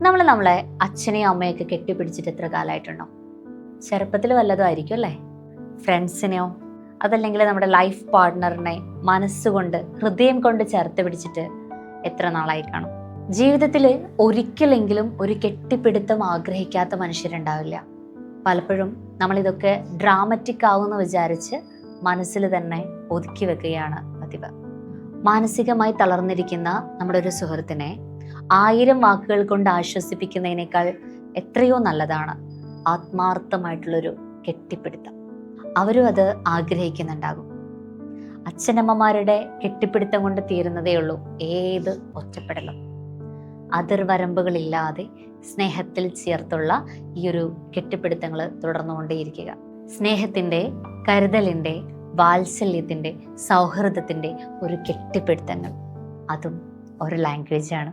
നമ്മൾ നമ്മളെ അച്ഛനെയും അമ്മയൊക്കെ കെട്ടിപ്പിടിച്ചിട്ട് എത്ര കാലമായിട്ടുണ്ടോ? ചെറുപ്പത്തിൽ വല്ലതും ആയിരിക്കും അല്ലേ? ഫ്രണ്ട്സിനെയോ അതല്ലെങ്കിൽ നമ്മുടെ ലൈഫ് പാർട്ട്ണറിനെ മനസ്സുകൊണ്ട് ഹൃദയം കൊണ്ട് ചേർത്ത് പിടിച്ചിട്ട് എത്ര നാളായി കാണും? ജീവിതത്തിൽ ഒരിക്കലെങ്കിലും ഒരു കെട്ടിപ്പിടുത്തം ആഗ്രഹിക്കാത്ത മനുഷ്യരുണ്ടാവില്ല. പലപ്പോഴും നമ്മളിതൊക്കെ ഡ്രാമറ്റിക് ആവുമെന്ന് വിചാരിച്ച് മനസ്സിൽ തന്നെ ഒതുക്കി വെക്കുകയാണ് പതിവ്. മാനസികമായി തളർന്നിരിക്കുന്ന നമ്മുടെ ഒരു സുഹൃത്തിനെ ആയിരം വാക്കുകൾ കൊണ്ട് ആശ്വസിപ്പിക്കുന്നതിനേക്കാൾ എത്രയോ നല്ലതാണ് ആത്മാർത്ഥമായിട്ടുള്ളൊരു കെട്ടിപ്പിടുത്തം. അവരും അത് ആഗ്രഹിക്കുന്നുണ്ടാകും. അച്ഛനമ്മമാരുടെ കെട്ടിപ്പിടുത്തം കൊണ്ട് തീരുന്നതേ ഉള്ളൂ ഏത് ഒറ്റപ്പെടലും അതിർവരമ്പുകളില്ലാതെ സ്നേഹത്തിൽ ചേർത്തുള്ള ഈ ഒരു കെട്ടിപ്പിടുത്തങ്ങൾ തുടർന്നുകൊണ്ടേയിരിക്കുക. സ്നേഹത്തിന്റെ കരുതലിന്റെ വാത്സല്യത്തിന്റെ സൗഹൃദത്തിന്റെ ഒരു കെട്ടിപ്പിടുത്തങ്ങൾ. അതും ഒരു ലാംഗ്വേജാണ്.